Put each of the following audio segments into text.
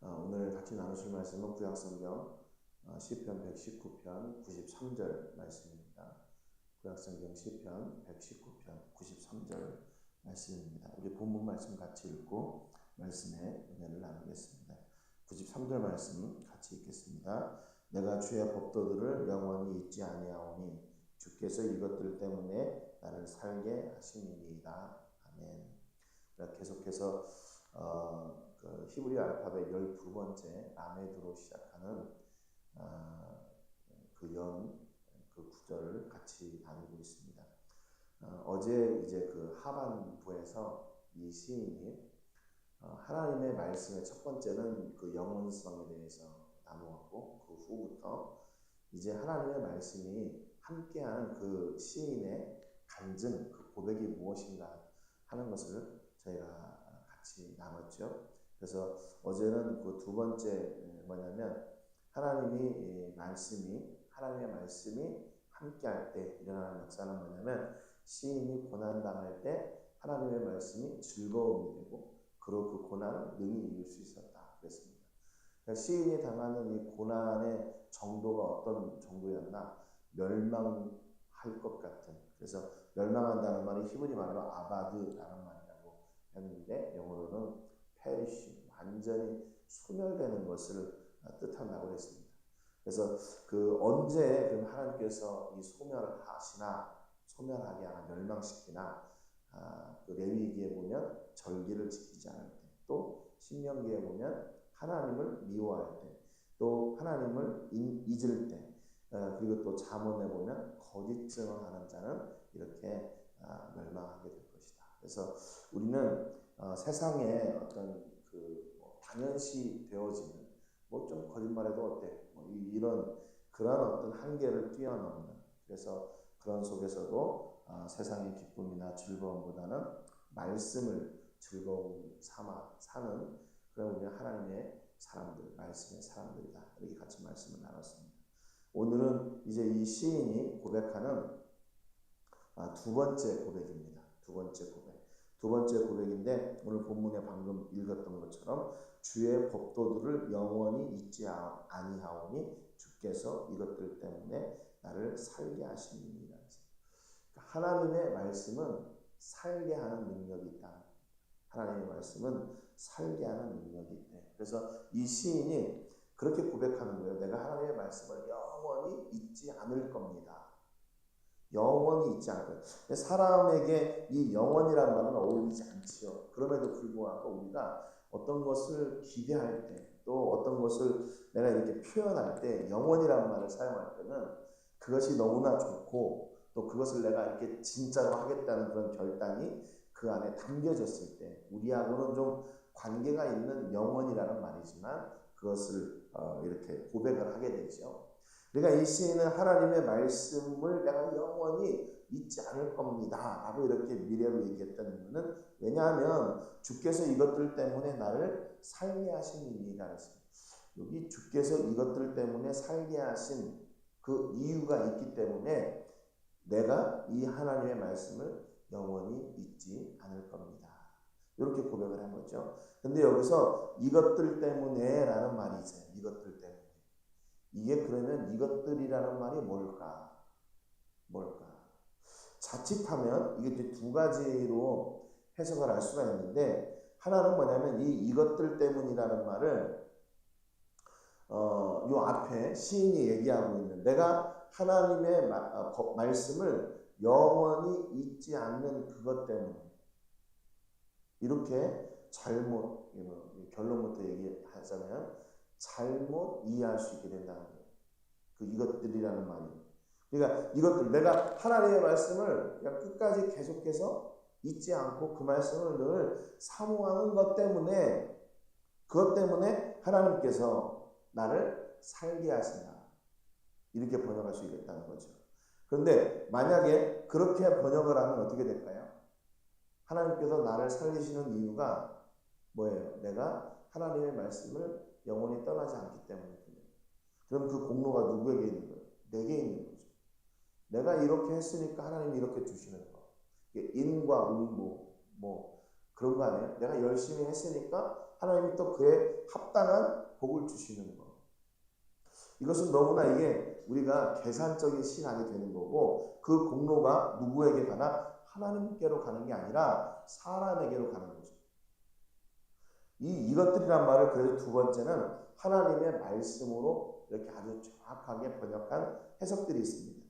어, 오늘 같이 나누실 말씀은 구약성경 어, 시편 119편 93절 말씀입니다. 구약성경 시편 119편 93절 말씀입니다. 우리 본문 말씀 같이 읽고 말씀의 은혜를 나누겠습니다. 93절 말씀 같이 읽겠습니다. 내가 주의 법도들을 영원히 잊지 아니하오니 주께서 이것들 때문에 나를 살게 하심이니이다. 아멘. 계속해서 어, 그 히브리 알파벳 12번째 라메드로 시작하는 어, 그 연, 그 구절을 같이 나누고 있습니다. 어, 제 이제 그 하반부에서 이 시인이 어, 하나님의 말씀의 첫 번째는 그 영원성에 대해서 나누었고 그 후부터 이제 하나님의 말씀이 함께하는 그 시인의 간증, 그 고백이 무엇인가 하는 것을 저희가 같이 나눴죠. 그래서 어제는 그 두 번째 뭐냐면 하나님이 말씀이 하나님의 말씀이 함께할 때 일어나는 역사는 뭐냐면 시인이 고난 당할 때 하나님의 말씀이 즐거움이 되고 그리고 그 고난을 능히 이길 수 있었다 그랬습니다. 그러니까 시인이 당하는 이 고난의 정도가 어떤 정도였나 멸망할 것 같은 그래서 멸망한다는 말이 히브리 말로 아바드라는 말이라고 했는데 영어로는 페리시 완전히 소멸되는 것을 뜻한다고 했습니다. 그래서 그 언제 그럼 하나님께서 이 소멸을 하시나 소멸하게 하나 멸망시키나 아, 그 레위기에 보면 절기를 지키지 않을 때, 또 신명기에 보면 하나님을 미워할 때, 또 하나님을 잊을 때, 어, 그리고 또 잠언에 보면 거짓 증언하는 자는 이렇게 아, 멸망하게 될 것이다. 그래서 우리는 어, 세상에 어떤 그 뭐 당연시 되어지는 뭐 좀 거짓말해도 어때? 뭐 이런 그런 어떤 한계를 뛰어넘는 그래서 그런 속에서도 어, 세상의 기쁨이나 즐거움보다는 말씀을 즐거움 삼아 사는 그런 우리 하나님의 사람들, 말씀의 사람들이다. 이렇게 같이 말씀을 나눴습니다. 오늘은 이제 이 시인이 고백하는 아, 두 번째 고백입니다. 두 번째 고백. 두 번째 고백인데 오늘 본문에 방금 읽었던 것처럼 주의 법도들을 영원히 잊지 아니하오니 주께서 이것들 때문에 나를 살게 하시니라. 그러니까 하나님의 말씀은 살게 하는 능력이 있다. 하나님의 말씀은 살게 하는 능력이 있대. 그래서 이 시인이 그렇게 고백하는 거예요. 내가 하나님의 말씀을 영원히 잊지 않을 겁니다. 영원히 있지 거예요. 사람에게 이 영원이라는 말은 어울리지 않지요. 그럼에도 불구하고 우리가 어떤 것을 기대할 때, 또 어떤 것을 내가 이렇게 표현할 때, 영원이라는 말을 사용할 때는 그것이 너무나 좋고, 또 그것을 내가 이렇게 진짜로 하겠다는 그런 결단이 그 안에 담겨졌을 때, 우리하고는 좀 관계가 있는 영원이라는 말이지만, 그것을 어, 이렇게 고백을 하게 되죠. 이 시인은 하나님의 말씀을 내가 영원히 잊지 않을 겁니다. 라고 이렇게 미래로 얘기했다는 이유는 왜냐하면 주께서 이것들 때문에 나를 살게 하심이니라 했습니다. 여기 주께서 이것들 때문에 살게 하신 그 이유가 있기 때문에 내가 이 하나님의 말씀을 영원히 잊지 않을 겁니다. 이렇게 고백을 한 거죠. 근데 여기서 이것들 때문에 라는 말이 있어요. 이것들 때문에. 이게 그러면 이것들이라는 말이 뭘까? 뭘까? 자칫하면 이게 두 가지로 해석을 할 수가 있는데 하나는 뭐냐면 이 이것들 때문이라는 말을 어, 요 앞에 시인이 얘기하고 있는 내가 하나님의 마, 어, 말씀을 영원히 잊지 않는 그것 때문에 이렇게 잘못 결론부터 얘기하자면 잘못 이해할 수 있게 된다는 거예요. 그 이것들이라는 말이. 그러니까 이것들 내가 하나님의 말씀을 끝까지 계속해서 잊지 않고 그 말씀을 늘 사모하는 것 때문에 그것 때문에 하나님께서 나를 살게 하신다. 이렇게 번역할 수 있겠다는 거죠. 그런데 만약에 그렇게 번역을 하면 어떻게 될까요? 하나님께서 나를 살리시는 이유가 뭐예요? 내가 하나님의 말씀을 영원히 떠나지 않기 때문에 그럼 그 공로가 누구에게 있는 거예요? 내게 있는 거죠. 내가 이렇게 했으니까 하나님이 이렇게 주시는 거. 인과 응보, 뭐 그런 거 아니에요? 내가 열심히 했으니까 하나님이 또 그에 합당한 복을 주시는 거. 이것은 너무나 이게 우리가 계산적인 신앙이 되는 거고 그 공로가 누구에게 가나 하나님께로 가는 게 아니라 사람에게로 가는 거죠. 이 이것들이란 말을 그래도 두 번째는 하나님의 말씀으로 이렇게 아주 정확하게 번역한 해석들이 있습니다.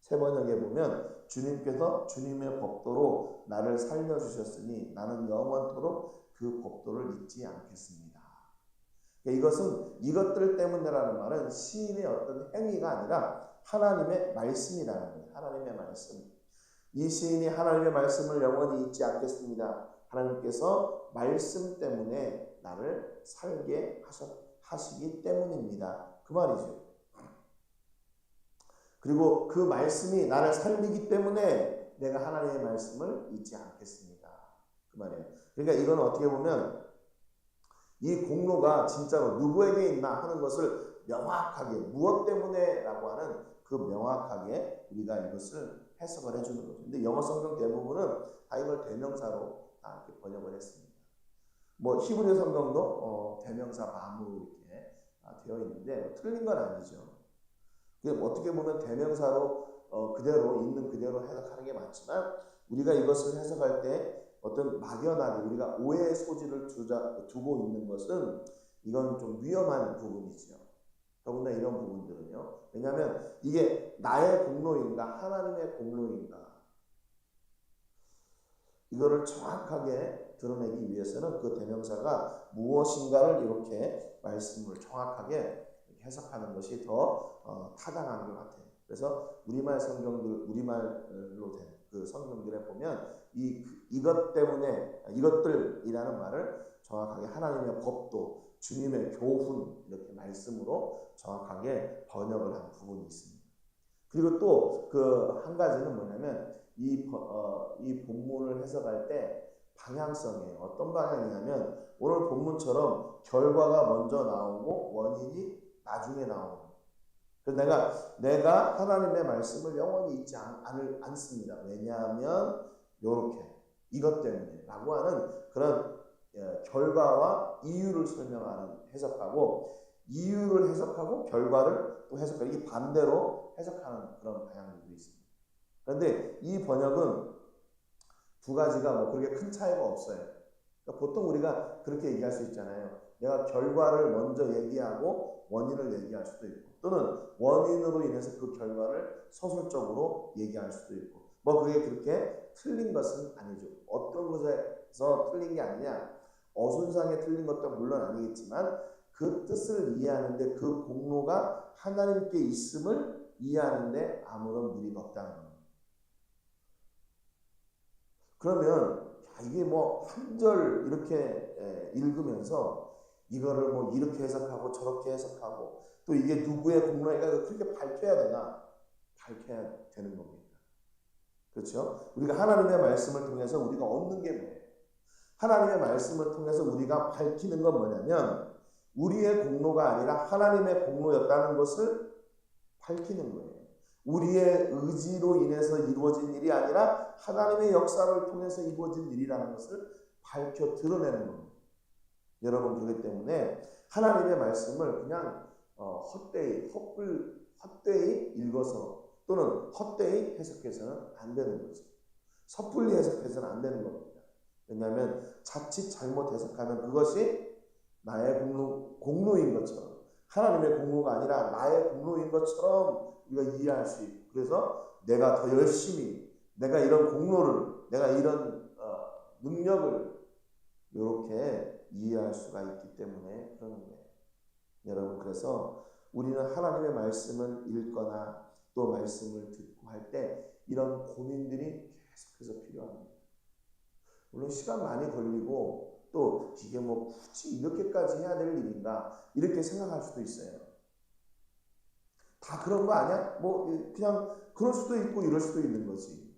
세 번역에 보면 주님께서 주님의 법도로 나를 살려주셨으니 나는 영원토록 그 법도를 잊지 않겠습니다. 그러니까 이것은 이것들 때문에라는 말은 시인의 어떤 행위가 아니라 하나님의 말씀이라는 거예요. 하나님의 말씀. 이 시인이 하나님의 말씀을 영원히 잊지 않겠습니다. 하나님께서 말씀 때문에 나를 살게 하시기 때문입니다. 그 말이죠. 그리고 그 말씀이 나를 살리기 때문에 내가 하나님의 말씀을 잊지 않겠습니다. 그 말이에요. 그러니까 이건 어떻게 보면 이 공로가 진짜로 누구에게 있나 하는 것을 명확하게 무엇 때문에라고 하는 그 명확하게 우리가 이것을 해석을 해주는 거죠. 근데 영어 성경 대부분은 다 이걸 대명사로 다 이렇게 번역을 했습니다. 뭐 히브리 성경도 어, 대명사 마음으로 이렇게 아, 되어 있는데 뭐 틀린 건 아니죠. 어떻게 보면 대명사로 어, 그대로 있는 그대로 해석하는 게 맞지만 우리가 이것을 해석할 때 어떤 막연하게 우리가 오해의 소지를 두자, 두고 있는 것은 이건 좀 위험한 부분이죠. 더군다나 이런 부분들은요. 왜냐하면 이게 나의 공로인가 하나님의 공로인가 이거를 정확하게 드러내기 위해서는 그 대명사가 무엇인가를 이렇게 말씀을 정확하게 해석하는 것이 더 어, 타당한 것 같아요. 그래서 우리말 성경들 우리말로 된 그 성경들에 보면 이 이것 때문에 이것들이라는 말을 정확하게 하나님의 법도 주님의 교훈 이렇게 말씀으로 정확하게 번역을 한 부분이 있습니다. 그리고 또 그 한 가지는 뭐냐면 이, 어, 이 본문을 해석할 때 방향성이에요. 어떤 방향이냐면 오늘 본문처럼 결과가 먼저 나오고 원인이 나중에 나오는. 그래서 내가 내가 하나님의 말씀을 영원히 잊지 않, 않을, 않습니다. 왜냐하면 요렇게 이것 때문에라고 하는 그런 예, 결과와 이유를 설명하는 해석하고 이유를 해석하고 결과를 또 해석하고 이 반대로 해석하는 그런 방향들도 있습니다. 그런데 이 번역은 두 가지가 뭐 그렇게 큰 차이가 없어요. 그러니까 보통 우리가 그렇게 얘기할 수 있잖아요. 내가 결과를 먼저 얘기하고 원인을 얘기할 수도 있고 또는 원인으로 인해서 그 결과를 서술적으로 얘기할 수도 있고 뭐 그게 그렇게 틀린 것은 아니죠. 어떤 것에서 틀린 게 아니냐 어순상에 틀린 것도 물론 아니겠지만 그 뜻을 이해하는데 그 공로가 하나님께 있음을 이해하는데 아무런 무리가 없다는 겁니다. 그러면 야, 이게 뭐 한 절 이렇게 읽으면서 이거를 뭐 이렇게 해석하고 저렇게 해석하고 또 이게 누구의 공로인가 그렇게 밝혀야 되나? 밝혀야 되는 겁니다. 그렇죠? 우리가 하나님의 말씀을 통해서 우리가 얻는 게 뭐예요? 하나님의 말씀을 통해서 우리가 밝히는 건 뭐냐면 우리의 공로가 아니라 하나님의 공로였다는 것을 밝히는 거예요. 우리의 의지로 인해서 이루어진 일이 아니라 하나님의 역사를 통해서 이루어진 일이라는 것을 밝혀 드러내는 겁니다. 여러분 그렇기 때문에 하나님의 말씀을 그냥 어, 헛되이 헛불 헛되이 읽어서 또는 헛되이 해석해서는 안 되는 거죠. 섣불리 해석해서는 안 되는 겁니다. 왜냐하면 자칫 잘못 해석하면 그것이 나의 공로, 공로인 것처럼 하나님의 공로가 아니라 나의 공로인 것처럼 우리가 이해할 수 있고 그래서 내가 더 열심히 내가 이런 공로를 내가 이런 어, 능력을 이렇게 이해할 수가 있기 때문에 그러는 거예요. 여러분 그래서 우리는 하나님의 말씀을 읽거나 또 말씀을 듣고 할 때 이런 고민들이 계속해서 필요합니다. 물론 시간 많이 걸리고 또 이게 뭐 굳이 이렇게까지 해야 될 일인가 이렇게 생각할 수도 있어요. 다 그런 거 아니야? 뭐 그냥 그럴 수도 있고 이럴 수도 있는 거지.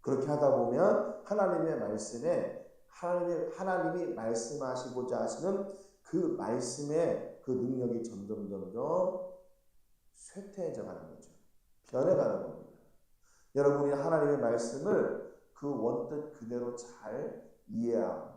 그렇게 하다 보면 하나님의 말씀에 하나님이, 하나님이 말씀하시고자 하시는 그 말씀의 그 능력이 점점 점점 쇠퇴해져 가는 거죠. 변해가는 겁니다. 여러분이 하나님의 말씀을 그 원뜻 그대로 잘 이해하고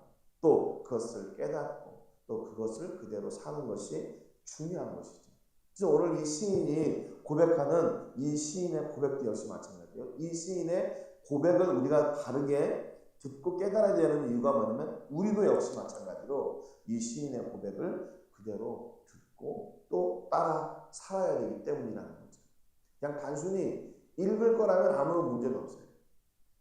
또 그것을 깨닫고 또 그것을 그대로 사는 것이 중요한 것이죠. 그래서 오늘 이 시인이 고백하는 이 시인의 고백도 역시 마찬가지예요. 이 시인의 고백을 우리가 다르게 듣고 깨달아야 되는 이유가 뭐냐면 우리도 역시 마찬가지로 이 시인의 고백을 그대로 듣고 또 따라 살아야 되기 때문이라는 거죠. 그냥 단순히 읽을 거라면 아무런 문제도 없어요.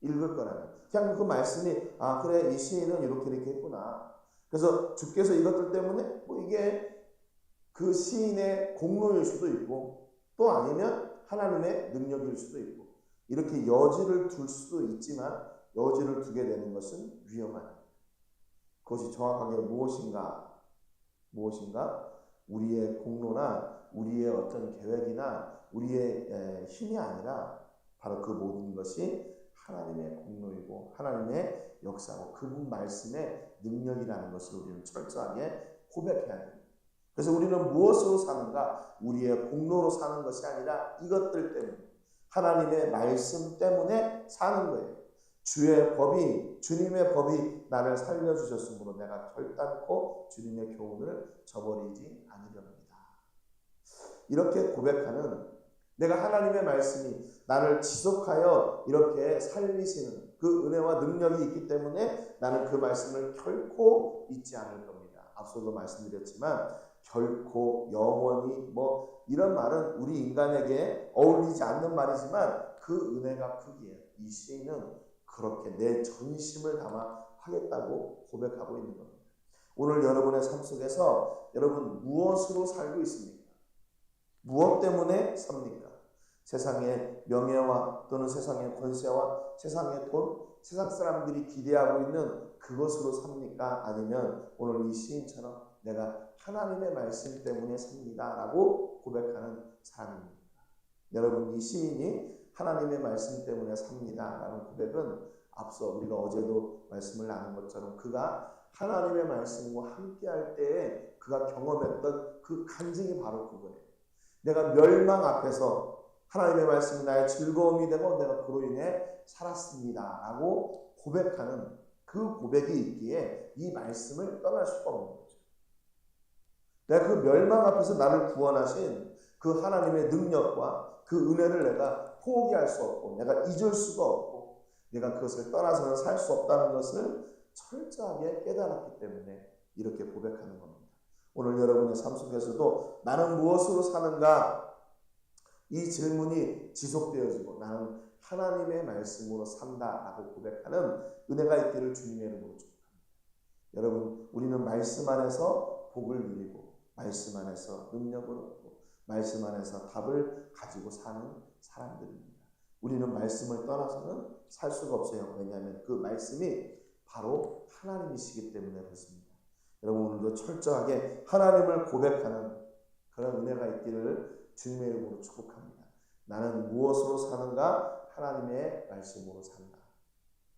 읽을 거라면. 그냥 그 말씀이, 아, 그래, 이 시인은 이렇게 이렇게 했구나. 그래서 주께서 이것들 때문에 뭐 이게 그 시인의 공로일 수도 있고 또 아니면 하나님의 능력일 수도 있고 이렇게 여지를 둘 수도 있지만 여지를 두게 되는 것은 위험한 그것이 정확하게 무엇인가 무엇인가 우리의 공로나 우리의 어떤 계획이나 우리의 힘이 아니라 바로 그 모든 것이 하나님의 공로이고 하나님의 역사고 그분 말씀의 능력이라는 것을 우리는 철저하게 고백해야 됩니다. 그래서 우리는 무엇으로 사는가? 우리의 공로로 사는 것이 아니라 이것들 때문에 하나님의 말씀 때문에 사는 거예요. 주의 법이 주님의 법이 나를 살려 주셨으므로 내가 결단코 주님의 교훈을 저버리지 않으렵니다. 이렇게 고백하는 내가 하나님의 말씀이 나를 지속하여 이렇게 살리시는 그 은혜와 능력이 있기 때문에 나는 그 말씀을 결코 잊지 않을 겁니다. 앞서도 말씀드렸지만 결코 영원히 뭐 이런 말은 우리 인간에게 어울리지 않는 말이지만 그 은혜가 크기에 이 시인은 그렇게 내 전심을 담아 하겠다고 고백하고 있는 겁니다. 오늘 여러분의 삶 속에서 여러분 무엇으로 살고 있습니까? 무엇 때문에 삽니까? 세상의 명예와 또는 세상의 권세와 세상의 돈, 세상 사람들이 기대하고 있는 그것으로 삽니까? 아니면 오늘 이 시인처럼 내가 하나님의 말씀 때문에 삽니다. 라고 고백하는 사람입니다. 여러분, 이 시인이 하나님의 말씀 때문에 삽니다. 라는 고백은 앞서 우리가 어제도 말씀을 나눈 것처럼 그가 하나님의 말씀과 함께 할 때에 그가 경험했던 그 간증이 바로 그거예요. 내가 멸망 앞에서 하나님의 말씀이 나의 즐거움이 되고 내가 그로 인해 살았습니다. 라고 고백하는 그 고백이 있기에 이 말씀을 떠날 수가 없는 거죠. 내가 그 멸망 앞에서 나를 구원하신 그 하나님의 능력과 그 은혜를 내가 포기할 수 없고 내가 잊을 수가 없고 내가 그것을 떠나서는 살 수 없다는 것을 철저하게 깨달았기 때문에 이렇게 고백하는 겁니다. 오늘 여러분의 삶 속에서도 나는 무엇으로 사는가? 이 질문이 지속되어지고 나는 하나님의 말씀으로 산다라고 고백하는 은혜가 있기를 주님의 이름으로 축복합니다. 여러분, 우리는 말씀 안에서 복을 누리고 말씀 안에서 능력을 얻고 말씀 안에서 답을 가지고 사는 사람들입니다. 우리는 말씀을 떠나서는 살 수가 없어요. 왜냐하면 그 말씀이 바로 하나님이시기 때문에 그렇습니다. 여러분 오늘도 철저하게 하나님을 고백하는 그런 은혜가 있기를 주님의 이름으로 축복합니다. 나는 무엇으로 사는가? 하나님의 말씀으로 산다.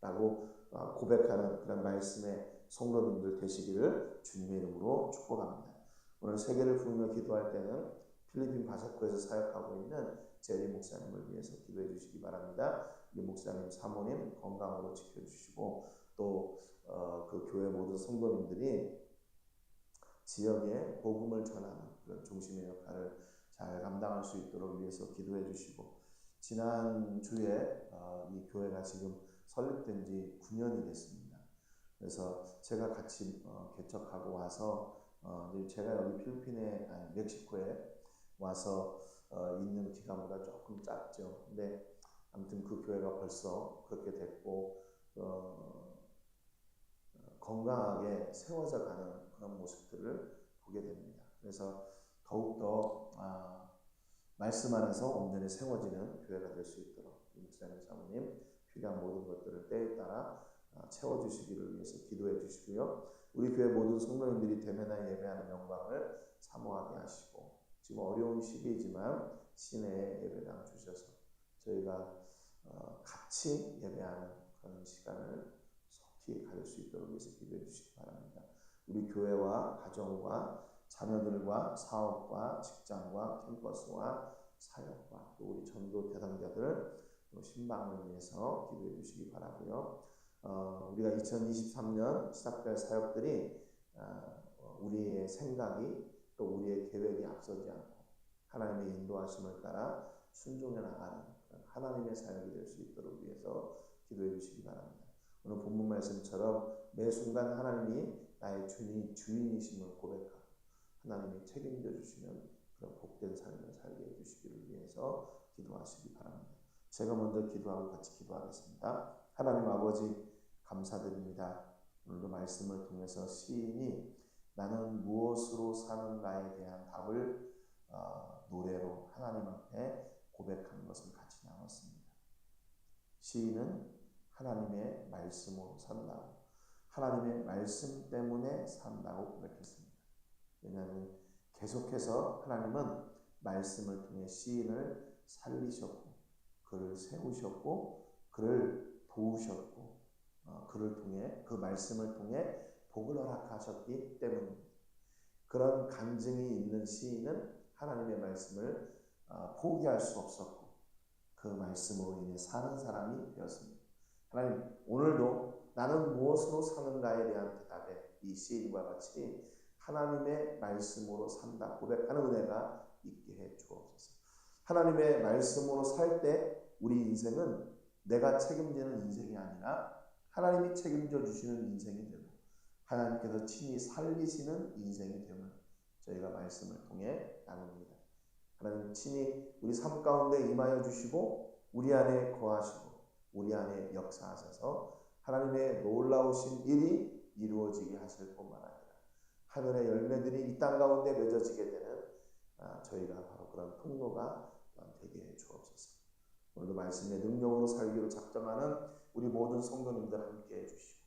라고 어, 고백하는 그런 말씀의 성도님들 되시기를 주님의 이름으로 축복합니다. 오늘 세계를 부르며 기도할 때는 필리핀 바사코에서 사역하고 있는 제리 목사님을 위해서 기도해 주시기 바랍니다. 이 목사님 사모님 건강으로 지켜주시고 또그 어, 교회 모든 성도님들이 지역에 복음을 전하는 그런 중심의 역할을 잘 감당할 수 있도록 위해서 기도해 주시고 지난 주에 어, 이 교회가 지금 설립된 지 9년이 됐습니다. 그래서 제가 같이 어, 개척하고 와서 어, 제가 여기 필리핀에 아니 멕시코에 와서 어, 있는 기간보다 조금 짧죠. 근데 아무튼 그 교회가 벌써 그렇게 됐고 어, 건강하게 세워져 가는 그런 모습들을 보게 됩니다. 그래서 더욱더 아, 말씀 안에서 온전히 세워지는 교회가 될 수 있도록 목사님 사모님 필요한 모든 것들을 때에 따라 아, 채워주시기를 위해서 기도해 주시고요. 우리 교회 모든 성도님들이 대면하 예배하는 영광을 사모하게 하시고 지금 어려운 시기이지만 시내에 예배당 주셔서 저희가 어, 같이 예배하는 그런 시간을 속히 가질 수 있도록 위해서 기도해 주시기 바랍니다. 우리 교회와 가정과 자녀들과 사업과 직장과 캠퍼스와 사역과 또 우리 전도 대상자들 또 신방을 위해서 기도해 주시기 바라고요. 어, 우리가 2023년 시작될 사역들이 어, 우리의 생각이 또 우리의 계획이 앞서지 않고 하나님의 인도하심을 따라 순종해 나가는 하나님의 사역이 될 수 있도록 위해서 기도해 주시기 바랍니다. 오늘 본문 말씀처럼 매 순간 하나님이 나의 주인, 주인이심을 고백하고 하나님이 책임져 주시는 그런 복된 삶을 살게 해주시기를 위해서 기도하시기 바랍니다. 제가 먼저 기도하고 같이 기도하겠습니다. 하나님 아버지 감사드립니다. 오늘도 말씀을 통해서 시인이 나는 무엇으로 사는가에 대한 답을 어, 노래로 하나님 앞에 고백한 것을 같이 나눴습니다. 시인은 하나님의 말씀으로 산다고 하나님의 말씀 때문에 산다고 고백했습니다. 왜냐하면 계속해서 하나님은 말씀을 통해 시인을 살리셨고 그를 세우셨고 그를 도우셨고 어, 그를 통해 그 말씀을 통해 복을 허락하셨기 때문입니다. 그런 간증이 있는 시인은 하나님의 말씀을 어, 포기할 수 없었고 그 말씀으로 인해 사는 사람이 되었습니다. 하나님 오늘도 나는 무엇으로 사는가에 대한 대답에 이 시인과 같이 하나님의 말씀으로 산다 고백하는 은혜가 있게 해 주옵소서. 하나님의 말씀으로 살 때 우리 인생은 내가 책임지는 인생이 아니라 하나님이 책임져 주시는 인생이 되고 하나님께서 친히 살리시는 인생이 되면 저희가 말씀을 통해 나눕니다. 하나님 친히 우리 삶 가운데 임하여 주시고 우리 안에 거하시고 우리 안에 역사하셔서 하나님의 놀라우신 일이 이루어지게 하실 뿐만 아니라 하늘의 열매들이 이 땅 가운데 맺어지게 되는 아, 저희가 바로 그런 통로가 되게 해 주옵소서. 오늘도 말씀의 능력으로 살기로 작정하는 우리 모든 성도님들 함께 해주시고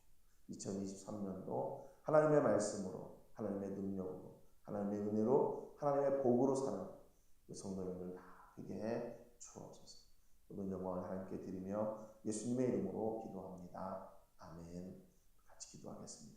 2023년도 하나님의 말씀으로 하나님의 능력으로 하나님의 은혜로 하나님의 복으로 사는 그 성도님들 다 되게 해 주옵소서. 모든 영광을 하나님께 드리며 예수님의 이름으로 기도합니다. 아멘. 같이 기도하겠습니다.